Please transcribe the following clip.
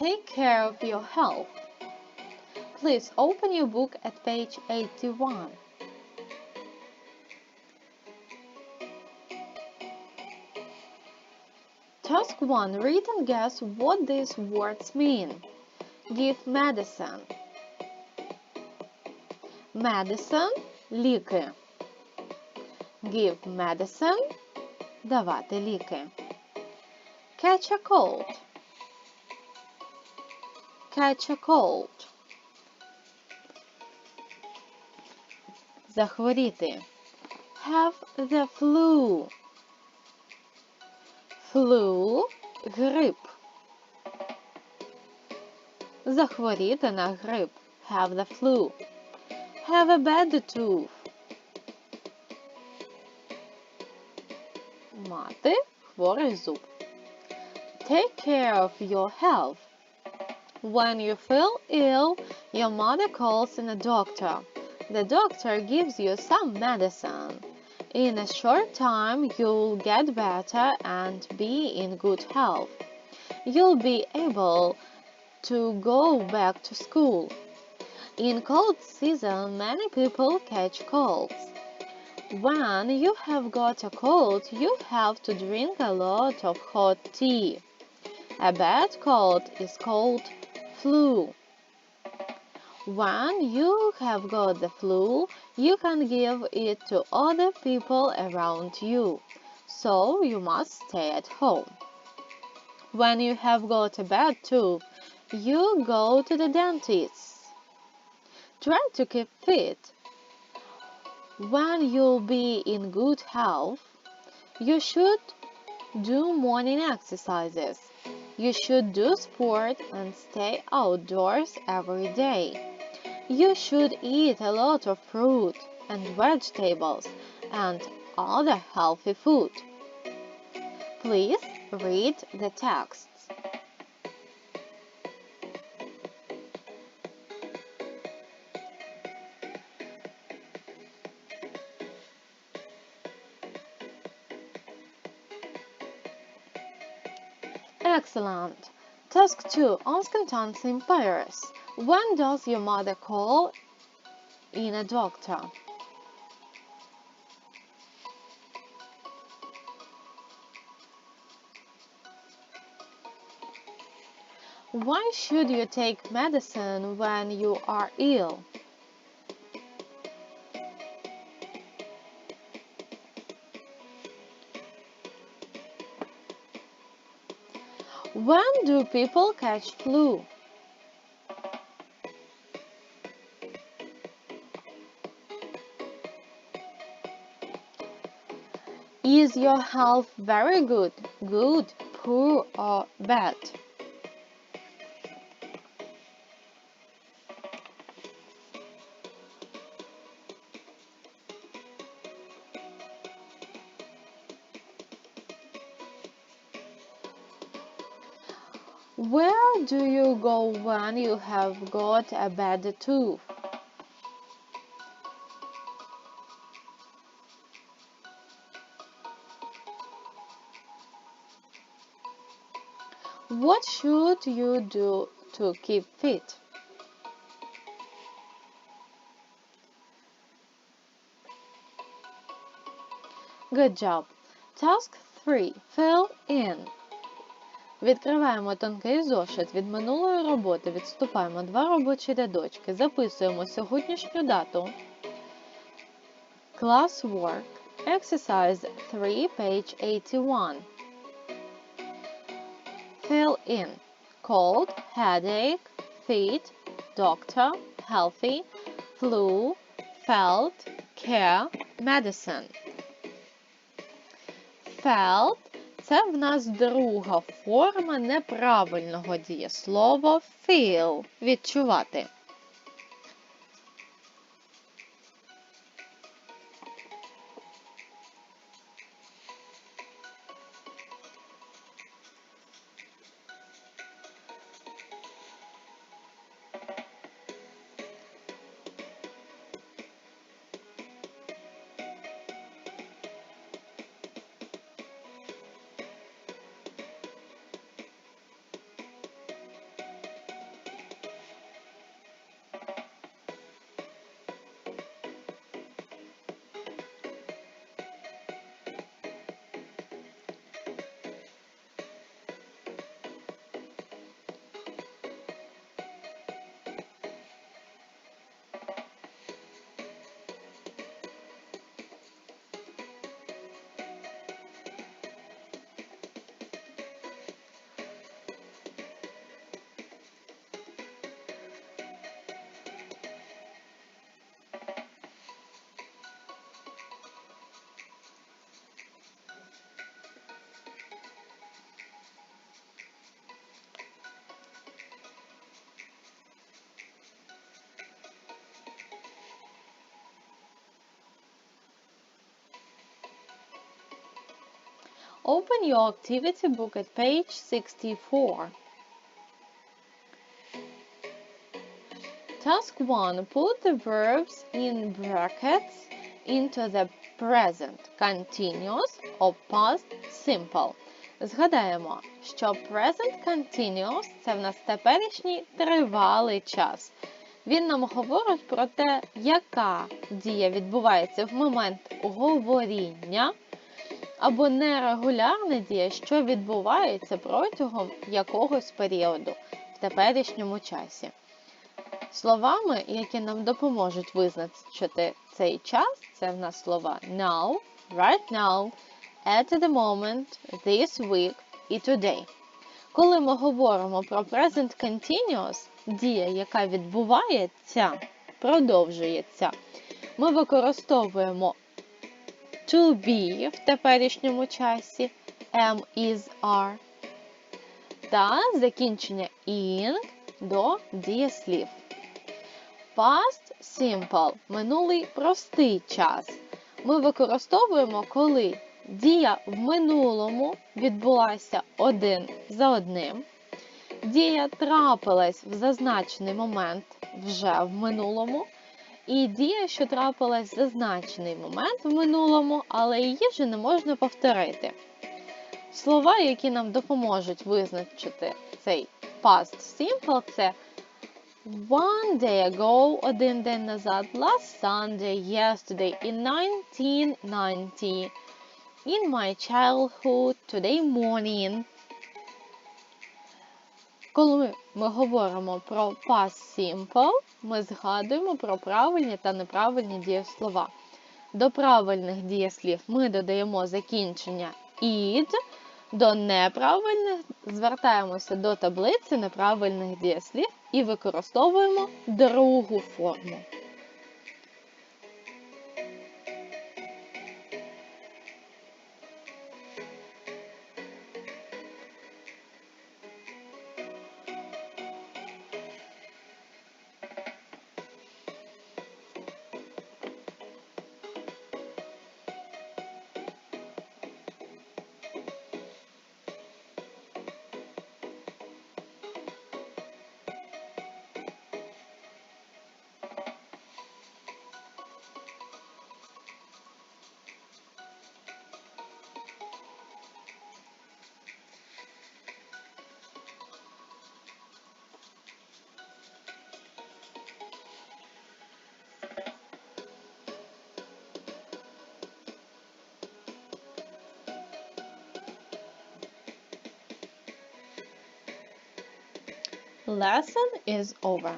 Take care of your health. Please open your book at page 81. Task 1. Read and guess what these words mean. Give medicine. Medicine – ліки. Give medicine – давати ліки. Catch a cold. Catch a cold. Захворіти. Have the flu. Flu – грип. Захворіти на грип. Have the flu. Have a bad tooth. Мати хворий зуб. Take care of your health. When you feel ill, your mother calls in a doctor. The doctor gives you some medicine. In a short time, you'll get better and be in good health. You'll be able to go back to school. In cold season, many people catch colds. When you have got a cold, you have to drink a lot of hot tea. A bad cold is called flu. When you have got the flu, you can give it to other people around you, so you must stay at home. When you have got a bad tooth, you go to the dentist. Try to keep fit. When you'll be in good health, you should do morning exercises. You should do sport and stay outdoors every day. You should eat a lot of fruit and vegetables and other healthy food. Please read the texts. Excellent. Task 2. Ask and answer in pairs. When does your mother call in a doctor? Why should you take medicine when you are ill? When do people catch flu? Is your health very good, good, poor, or bad? Where do you go when you have got a bad tooth? What should you do to keep fit? Good job. Task 3. Fill in. Відкриваємо тонкий зошит. Від минулої роботи відступаємо два робочі рядочки. Записуємо сьогоднішню дату. Classwork. Exercise 3, page 81. Fill in. Cold, headache, feet, doctor, healthy, flu, felt, care, medicine. Felt це в нас друга форма неправильного дієслова feel відчувати. Open your activity book at page 64. Task 1. Put the verbs in brackets into the present continuous or past simple. Згадаємо, що present continuous це в нас теперішній тривалий час. Він нам говорить про те, яка дія відбувається в момент говоріння або нерегулярна дія, що відбувається протягом якогось періоду в теперішньому часі. Словами, які нам допоможуть визначити цей час, це в нас слова now, right now, at the moment, this week і today. Коли ми говоримо про present continuous, дія, яка відбувається, продовжується, ми використовуємо to be в теперішньому часі am, is, are та закінчення ing до дієслів. Past simple минулий простий час. Ми використовуємо, коли дія в минулому відбулася один за одним. Дія трапилась в зазначений момент вже в минулому. І дія, що трапилась в зазначений момент в минулому, але її вже не можна повторити. Слова, які нам допоможуть визначити цей past simple, це One day ago, один день назад, last Sunday, yesterday, in 1990, in my childhood, today morning. Коли ми говоримо про past simple, ми згадуємо про правильні та неправильні дієслова. До правильних дієслів ми додаємо закінчення ід, до неправильних звертаємося до таблиці неправильних дієслів і використовуємо другу форму. Lesson is over.